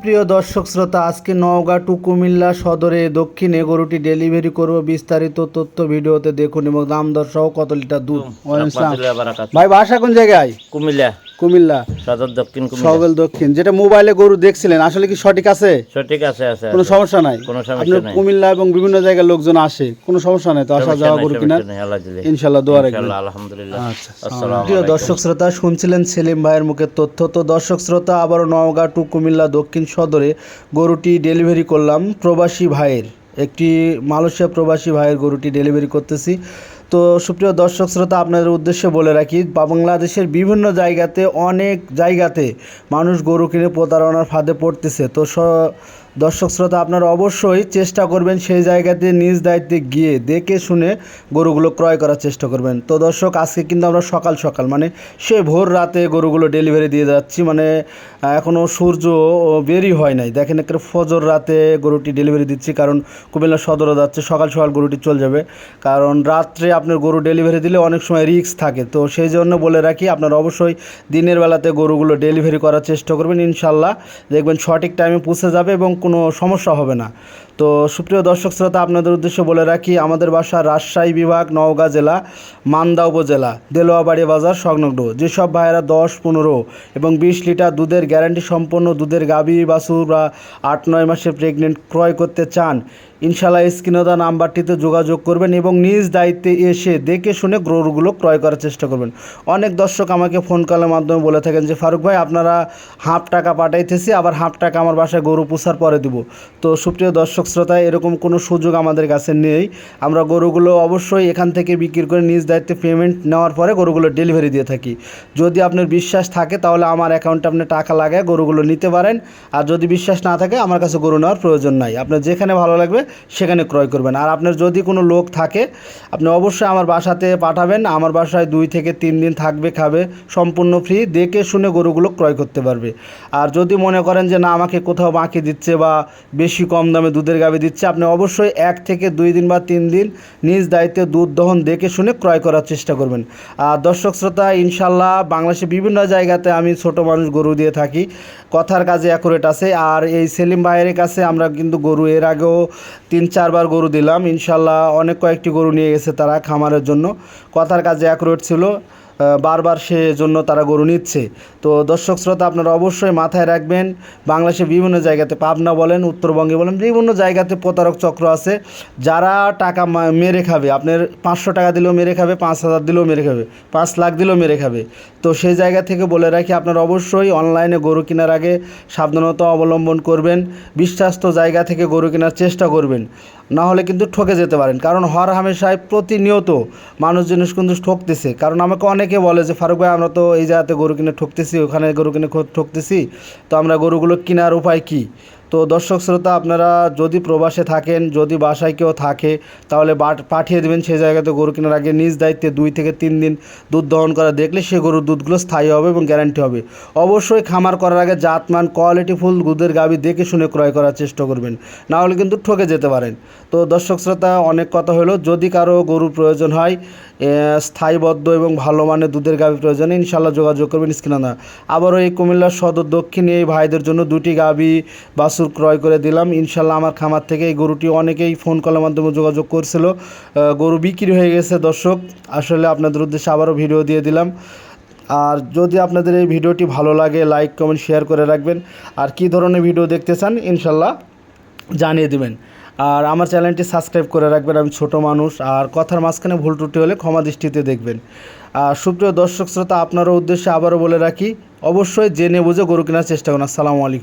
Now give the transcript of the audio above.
প্রিয় দর্শক শ্রোতা আজকে নওগাঁ টু কুমিল্লা সদরে দক্ষিণে গরুটি ডেলিভারি করব বিস্তারিত তথ্য ভিডিওতে দেখুন এবং দাম দর সহ কত লিটার দুধ? ভাই বাসা কোন জায়গায়? কুমিল্লা। কুমিল্লা। সদর দক্ষিণ কুমিল্লা। সগল দক্ষিণ। যেটা মোবাইলে গরু দেখছিলেন আসলে কি সঠিক আছে? সঠিক আছে আছে কোনো সমস্যা নাই? কোনো সমস্যা নাই। কুমিল্লা এবং বিভিন্ন জায়গার লোকজন আসে কোনো সমস্যা নাই তো আসা যাওয়া গরু কিনার। সমস্যা নাই, আল্লাহ দিলে। ইনশাল্লাহ দোয়া রাখবেন। ইনশাআল্লাহ, আলহামদুলিল্লাহ। আচ্ছা আসসালামু প্রিয় দর্শক শ্রোতা শুনছিলেন সেলিম ভাইয়ের মুখে তথ্য। তো দর্শক শ্রোতা আবারও নওগাঁ টু কুমিল্লা দক্ষিণ সদরে গরুটি ডেলিভারি করলাম প্রবাসী ভাইয়ের। একটি মালয়েশিয়া প্রবাসী ভাইয়ের গরুটি ডেলিভারি করতেছি। তো সুপ্রিয় দর্শক শ্রোতা, আপনাদের উদ্দেশ্যে বলে রাখি বাংলাদেশের বিভিন্ন জায়গাতে, অনেক জায়গাতে মানুষ গরু কিনে প্রতারণার ফাঁদে পড়তেছে। তো দর্শক শ্রোতা, আপনারা অবশ্যই চেষ্টা করবেন সেই জায়গাতে নিজ দায়িত্বে গিয়ে দেখে শুনে গরুগুলো ক্রয় করার চেষ্টা করবেন। তো দর্শক, আজকে কিন্তু আমরা সকাল সকাল মানে সে ভোর রাতে গরুগুলো ডেলিভারি দিয়ে যাচ্ছি মানে এখনও সূর্য বেরই হয় নাই। দেখেন একটা ফজর রাতে গরুটি ডেলিভারি দিচ্ছি, কারণ কুমিল্লা সদরও যাচ্ছে, সকাল সকাল গরুটি চলে যাবে। কারণ রাত্রে আপনার গরু ডেলিভারি দিলে অনেক সময় রিস্ক থাকে, তো সেই জন্য বলে রাখি, আপনারা অবশ্যই দিনের বেলাতে গরুগুলো ডেলিভারি করার চেষ্টা করবেন, ইনশাল্লাহ। দেখবেন সঠিক টাইমে পৌঁছে যাবে এবং কোনো সমস্যা হবে না। তো সুপ্রিয় দর্শক শ্রোতা, আপনাদের উদ্দেশ্যে বলে রাখি, আমাদের বাসা রাজশাহী বিভাগ, নওগাঁ জেলা, মান্দা উপজেলা দেলোয়াবাড়ি বাজার, সংলগ্ন। যেসব ভাইয়েরা দশ, পনেরো এবং বিশ লিটার দুধের গ্যারান্টি সম্পন্ন দুধের গাভী বাছুর বা আট, নয় মাসের প্রেগনেন্ট ক্রয় করতে চান ইনশাল্লাহ স্ক্রিনদা নাম্বারটিতে যোগাযোগ করবেন এবং নিজ দায়িত্বে এসে দেখে শুনে গরুগুলো ক্রয় করার চেষ্টা করবেন। অনেক দর্শক আমাকে ফোন কলের মাধ্যমে বলে থাকেন যে, ফারুক ভাই, আপনারা হাফ টাকা পাঠাইতেছি, আবার হাফ টাকা আমার বাসায় গরু পুষার পরে দিব। তো সুপ্রিয় দর্শক শ্রোতা, এরকম কোনো সুযোগ আমাদের কাছে নেই। আমরা গরুগুলো অবশ্যই এখান থেকে বিক্রি করে নিজ দায়িত্বে পেমেন্ট নেওয়ার পরে গরুগুলো ডেলিভারি দিয়ে থাকি। যদি আপনার বিশ্বাস থাকে, তাহলে আমার অ্যাকাউন্টে আপনি টাকা লাগায় গরুগুলো নিতে পারেন। আর যদি বিশ্বাস না থাকে, আমার কাছে গরু নেওয়ার প্রয়োজন নাই। আপনার যেখানে ভালো লাগবে, সেখানে ক্রয় করবেন। আর আপনার যদি কোনো লোক থাকে, আপনি অবশ্যই আমার বাসাতে পাঠাবেন। আমার বাসায় দুই থেকে তিন দিন থাকবে, খাবে, সম্পূর্ণ ফ্রি দেখে শুনে গরুগুলো ক্রয় করতে পারবে। আর যদি মনে করেন যে, না, আমাকে কোথাও বাঁকি দিচ্ছে বা বেশি কম দামে দুধের গাভি দিচ্ছে। আপনি অবশ্যই এক থেকে দুই দিন বা তিন দিন নিজ দায়িত্বে দুধ দহন দেখে শুনে ক্রয় করার চেষ্টা করবেন। আর দর্শক শ্রোতা ইনশাল্লাহ বাংলাদেশে বিভিন্ন জায়গাতে আমি ছোট মানুষ গরু দিয়ে থাকি। কথার কাজে অ্যাকুরেট আছে। আর এই সেলিম ভাইয়ের কাছে আমরা কিন্তু গরু এর আগেও তিন, চারবার গরু দিলাম। ইনশাল্লাহ অনেক কয়েকটি গরু নিয়ে গেছে তারা খামারের জন্য। কথার কাজে অ্যাকুরেট ছিল। বারবার সে জন্য তারা গরু নিচ্ছে। তো দর্শক শ্রোতা, আপনারা অবশ্যই মাথায় রাখবেন বাংলাদেশে বিভিন্ন জায়গাতে পাবনা বলেন, উত্তরবঙ্গে বলেন, বিভিন্ন জায়গাতে প্রতারক চক্র আছে। যারা টাকা মেরে খাবে, আপনার পাঁচশো টাকা দিলেও মেরে খাবে, পাঁচ হাজার দিলেও মেরে খাবে, পাঁচ লাখ দিলেও মেরে খাবে। তো সেই জায়গা থেকে বলে রাখি, আপনারা অবশ্যই অনলাইনে গরু কেনার আগে সাবধানতা অবলম্বন করবেন, বিশ্বাস্ত জায়গা থেকে গরু কেনার চেষ্টা করবেন। না হলে কিন্তু ঠকে যেতে পারেন। কারণ হর হামেশায় প্রতিনিয়ত মানুষ জিনিস কিন্তু ঠকতেছে। কারণ আমাকে অনেকে বলে যে, ফারুক ভাই, আমরা তো এই জায়গাতে গরু কিনে ঠকতেছি, ওখানে গরু কিনে ঠকতেছি, তো আমরা গরুগুলো কেনার উপায় কী? তো দর্শক শ্রোতা, আপনারা যদি প্রবাসে থাকেন, যদি বাসায় কেউ থাকে, তাহলে পাঠিয়ে দেবেন সেই জায়গাতে গরু কেনার আগে নিজ দায়িত্বে দুই থেকে তিন দিন দুধ দহন করা, দেখলে সে গরুর দুধগুলো স্থায়ী হবে এবং গ্যারান্টি হবে। অবশ্যই খামার করার আগে জাতমান কোয়ালিটিফুল দুধের গাভি দেখে শুনে ক্রয় করার চেষ্টা করবেন, না হলে কিন্তু ঠকে যেতে পারেন। তো দর্শক শ্রোতা, অনেক কথা হলো, যদি কারও গরুর প্রয়োজন হয় স্থায়ীবদ্ধ এবং ভালো মানের দুধের গাভি প্রয়োজন ইনশাল্লাহ যোগাযোগ করবেন স্ক্রিনে আবারও এই কুমিল্লার সদর দক্ষিণে এই ভাইদের জন্য দুটি গাভি বাসুর ক্রয় করে দিলাম। ইনশাল্লাহ আমার খামার থেকে এই গরুটি অনেকেই ফোন কলের মাধ্যমে যোগাযোগ করছিল। গরু বিক্রি হয়ে গেছে দর্শক, আসলে আপনাদের উদ্দেশ্যে আবারও ভিডিও দিয়ে দিলাম। আর যদি আপনাদের এই ভিডিওটি ভালো লাগে, লাইক, কমেন্ট, শেয়ার করে রাখবেন। আর কী ধরনের ভিডিও দেখতে চান ইনশাল্লাহ জানিয়ে দেবেন। আর আমার চ্যানেলটি সাবস্ক্রাইব করে রাখবেন, আমি ছোট মানুষ। আর কথার মাঝখানে ভুল ত্রুটি হলে ক্ষমা দৃষ্টিতে দেখবেন। আর সুপ্রিয় দর্শক শ্রোতা, আপনারও উদ্দেশ্যে আবারও বলে রাখি, অবশ্যই জেনে বুঝে গরু কেনার চেষ্টা করুন। আসসালামু আলাইকুম।